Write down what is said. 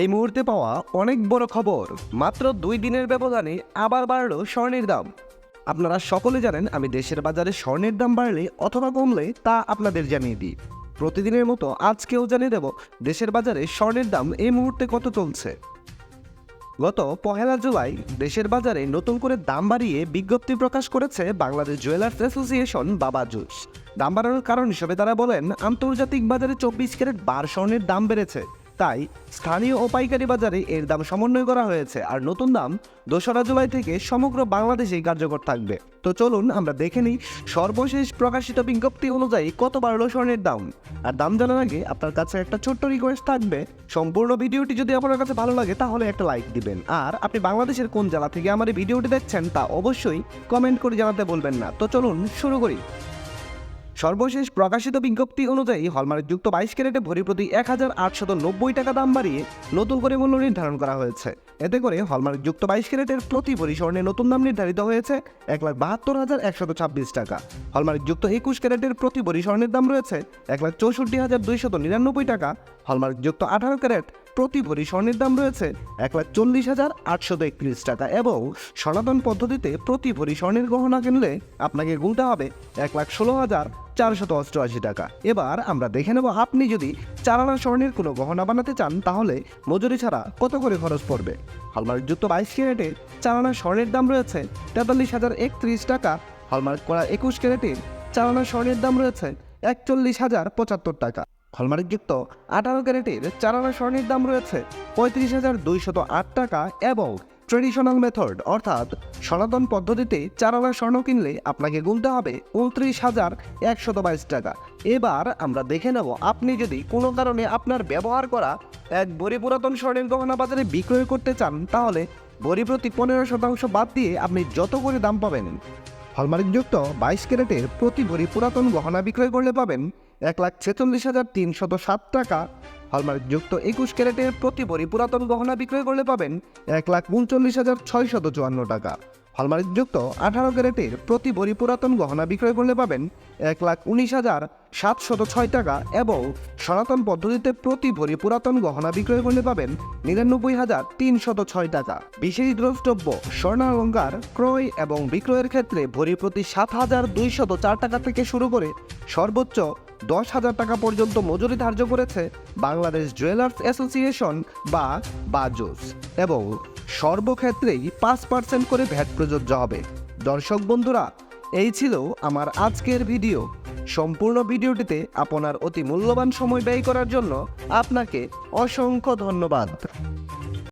এই মুহূর্তে পাওয়া অনেক বড় খবর। মাত্র দুই দিনের ব্যবধানে আবার বাড়লো স্বর্ণের দাম। আপনারা সকলে জানেন আমি দেশের বাজারে স্বর্ণের দাম বাড়লে অথবা কমলে তা আপনাদের জানিয়ে দিই। প্রতিদিনের মতো আজকেও জানিয়ে দেব দেশের বাজারে স্বর্ণের দাম এই মুহূর্তে কত চলছে। গত পহেলা জুলাই দেশের বাজারে নতুন করে দাম বাড়িয়ে বিজ্ঞপ্তি প্রকাশ করেছে বাংলাদেশ জুয়েলার্স অ্যাসোসিয়েশন বাবা জুস। দাম বাড়ানোর কারণ হিসেবে তারা বলেন, আন্তর্জাতিক বাজারে চব্বিশ ক্যারেট বার স্বর্ণের দাম বেড়েছে। তাই স্থানীয় ও পাইকারি বাজারে এর দাম সমন্বয় করা হয়েছে আর নতুন দাম দোসরা জুলাই থেকে সমগ্র বাংলাদেশেই কার্যকর থাকবে। তো চলুন আমরা দেখে নিই সর্বশেষ প্রকাশিত বিজ্ঞপ্তি অনুযায়ী কত বাড়লো স্বর্ণের দাম। আর দাম জানার আগে আপনার কাছে একটা ছোট্ট রিকোয়েস্ট থাকবে। সম্পূর্ণ ভিডিওটি যদি আপনার কাছে ভালো লাগে তাহলে একটা লাইক দিবেন। আর আপনি বাংলাদেশের কোন জেলা থেকে আমার এই ভিডিওটি দেখছেন তা অবশ্যই কমেন্ট করে জানাতে বলবেন না। তো চলুন শুরু করি। সর্বশেষ প্রকাশিত বিজ্ঞপ্তি অনুযায়ী হলমার্কযুক্ত বাইশ ক্যারেটে ভরি প্রতি এক হাজার আটশত নব্বই টাকা দাম বাড়িয়ে নতুন করে মূল্য নির্ধারণ করা হয়েছে। এতে করে হলমার্ক যুক্ত বাইশ ক্যারেটের প্রতি ভরি স্বর্ণে নতুন দাম নির্ধারিত হয়েছে এক লাখ বাহাত্তর হাজার একশত ছাব্বিশ টাকা। হলমার্কযুক্ত একুশ ক্যারেটের প্রতি ভরি স্বর্ণের দাম রয়েছে এক লাখ চৌষট্টি হাজার দুইশত নিরানব্বই টাকা। হলমার্কযুক্ত আঠারো ক্যারেট প্রতি ভরি স্বর্ণের দাম রয়েছে এক লাখ চল্লিশ হাজার আটশত একত্রিশ টাকা এবং সনাতন পদ্ধতিতে প্রতি ভরি স্বর্ণের গহনা কিনলে আপনাকে গুনতে হবে এক লাখ ষোলো হাজার চারশত অষ্টআশি টাকা। এবার আমরা দেখে নেব, আপনি যদি চারানা স্বর্ণের কোনো গহনা বানাতে চান, তাহলে মজুরি ছাড়া কত করে খরচ পড়বে? হলমার্ক হলমার্কযুক্ত বাইশ ক্যারেটের চারানা স্বর্ণের দাম রয়েছে তেতাল্লিশ হাজার একত্রিশ টাকা। হলমার্ক করা একুশ ক্যারেটের চারানা স্বর্ণের দাম রয়েছে একচল্লিশ হাজার পঁচাত্তর টাকা। হলমার্কযুক্ত আঠারো ক্যারেটের চারানা স্বর্ণের দাম রয়েছে পঁয়ত্রিশ হাজার দুইশত আট টাকা এবং ট্রেডিশনাল মেথড, অর্থাৎ সনাতন পদ্ধতিতে চারানা স্বর্ণ কিনলে আপনাকে গুনতে হবে উনত্রিশ হাজার একশত বাইশ টাকা। এবার আমরা দেখে নেব আপনি যদি কোনো কারণে আপনার ব্যবহার করা এক ভরি পুরাতন স্বর্ণের গহনা বাজারে বিক্রয় করতে চান, তাহলে ভরি প্রতি পনেরো শতাংশ বাদ দিয়ে আপনি যত করে দাম পাবেন। হলমার্কযুক্ত বাইশ ক্যারেটের প্রতি ভরি পুরাতন গহনা বিক্রয় করলে পাবেন এক লাখ ছেচল্লিশ হাজার তিনশত সাত টাকা। হলমার্কযুক্ত একুশ ক্যারেটের প্রতি ভরি পুরাতন গহনা বিক্রয় করলে পাবেন এক লাখ উনচল্লিশ হাজার ছয়শত চুয়ান্ন টাকা। হলমার্কযুক্ত আঠারো ক্যারেটের প্রতি ভরি পুরাতন গহনা বিক্রয় করলে পাবেন এক লাখ উনিশ হাজার সাতশত ছয় টাকা এবং সনাতন পদ্ধতিতে প্রতি ভরি পুরাতন গহনা বিক্রয় করলে পাবেন নিরানব্বই হাজার তিনশত ছয় টাকা। বিশেষ দ্রষ্টব্য স্বর্ণালঙ্কার ক্রয় এবং বিক্রয়ের ক্ষেত্রে ভরি প্রতি সাত হাজার দুইশত চার টাকা থেকে শুরু করে সর্বোচ্চ দশ হাজার টাকা পর্যন্ত মজুরি ধার্য করেছে বাংলাদেশ জুয়েলার্স অ্যাসোসিয়েশন বা বাজোস এবং সর্বক্ষেত্রেই পাঁচ পার্সেন্ট করে ভ্যাট প্রযোজ্য হবে। দর্শক বন্ধুরা, এই ছিল আমার আজকের ভিডিও। সম্পূর্ণ ভিডিওটিতে আপনার অতি মূল্যবান সময় ব্যয় করার জন্য আপনাকে অসংখ্য ধন্যবাদ।